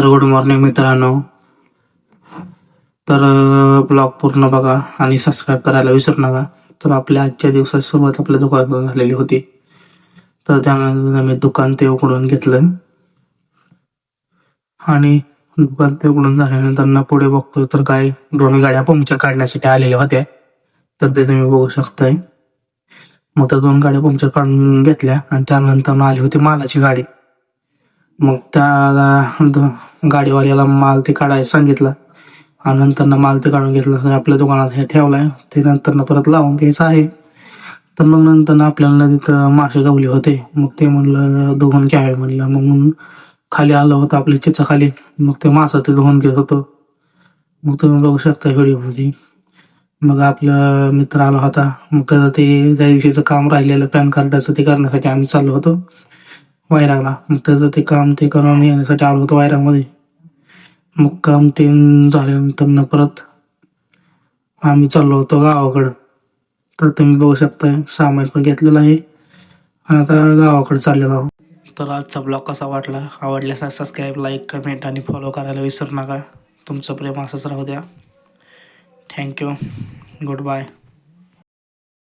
तर good morning मित्रांनो. तर ब्लॉग पूर्ण बघा आणि सबस्क्राईब करायला विसरू नका. तर आपल्या आजच्या दिवसाची सुरुवात आपल्या दुकानातून झालेली होती. तर त्यानंतर आम्ही दुकान ते उघडून घेतलं. आणि दुकान ते उघडून झाल्यानंतर ना पुढे बघतो तर काय दोन गाड्या पंक्चर काढण्यासाठी आलेल्या होत्या. तर ते तुम्ही बघू शकताय. मग त्या दोन गाड्या पंक्चर काढून घेतल्या आणि त्यानंतर आली होती मालाची गाडी. मग त्या द- गाडीवाल्याला माल ते काढायला सांगितलं. आणि नंतर ना माल ते काढून घेतलं. आपल्या दुकानात हे ठेवलाय. ते नंतर परत लावून घ्यायचं आहे. तर मग नंतर आपल्याला तिथं मासे गावले होते. मग ते म्हणलं धुवून घ्यावे म्हणलं. मग खाली आलं होतं आपल्या चिचा खाली मग ते मासा ते धुवून घेत होतो. मग तुम्ही बघू शकता व्हिडिओमध्ये. मग आपला मित्र आला होता. मग त्याचं ते त्या दिवशीचं काम राहिलेलं पॅन कार्डाचं ते करण्यासाठी आम्ही चाललो होतो. वायराला मग त्याचं ते काम ते करून येण्यासाठी आलो होतो वायरामध्ये मग काम ते झाल्यानंतर परत आम्ही चाललो होतो गावाकडं. तर तुम्ही बघू शकता सामान पण घेतलेलं आहे. आणि आता गावाकडे चाललेलो आहोत. तर आजचा ब्लॉग कसा वाटला? आवडल्यास सबस्क्राईब लाईक कमेंट आणि फॉलो करायला विसरू नका. तुमचं प्रेम असंच राहू द्या. Thank you. Good bye.